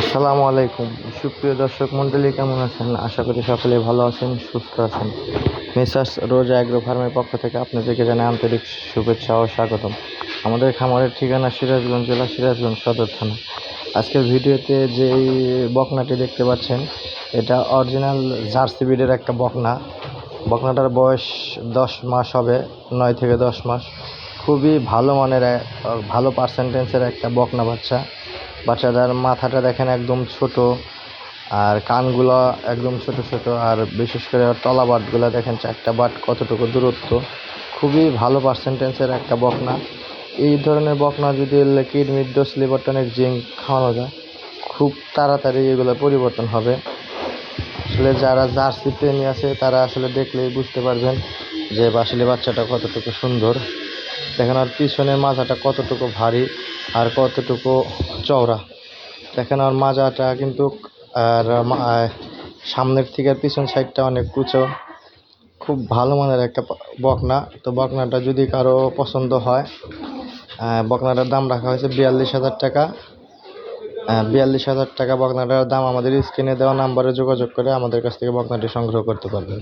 আসসালামু আলাইকুম। সুপ্রিয় দর্শক মণ্ডলী, কেমন আছেন? আশা করি সকলে ভালো আছেন, সুস্থ আছেন। মেসার্স রোজ অ্যাগ্রো ফার্মের পক্ষ থেকে আপনাদেরকে জানাই আন্তরিক শুভেচ্ছা ও স্বাগতম। আমাদের খামারের ঠিকানা সিরাজগঞ্জ জেলা সিরাজগঞ্জ সদর থানা। আজকের ভিডিওতে যেই বকনাটি দেখতে পাচ্ছেন, এটা অরিজিনাল জার্সি ব্রিডের একটা বকনা। বকনাটার বয়স দশ মাস হবে, নয় থেকে দশ মাস। খুবই ভালো মানের, ভালো পার্সেন্টেন্সের একটা বকনা বাচ্চা। বাচ্চাটার মাথাটা দেখেন একদম ছোট, আর কানগুলো একদম ছোট ছোট, আর বিশেষ করে তলা বাটগুলো দেখেন চারটা বাট কতটুকু দূরত্ব। খুবই ভালো পার্সেন্টেন্সের একটা বকনা। এই ধরনের বকনা যদি কিডনির ডোজ লিভার টনিক, জিঙ্ক খাওয়ানো যায়, খুব তাড়াতাড়ি এগুলো পরিবর্তন হবে। আসলে যারা জার্সি প্রেমী আছে, তারা আসলে দেখলেই বুঝতে পারবেন যে আসলে বাচ্চাটা কতটুকু সুন্দর। দেখেন আর পিছনের মাজাটা কতটুকু ভারী আর কতটুকু চওড়া। দেখেন আর মাজাটা কিন্তু, আর সামনের থেকে আর পিছন সাইডটা অনেক কুচো খুব ভালো মানের একটা বকনা। তো বকনাটা যদি কারও পছন্দ হয় বকনাটার দাম রাখা হয়েছে বিয়াল্লিশ হাজার টাকা। বিয়াল্লিশ হাজার টাকা বকনাটার দাম আমাদের স্ক্রিনে দেওয়া নাম্বারে যোগাযোগ করে আমাদের কাছ থেকে বকনাটি সংগ্রহ করতে পারবেন।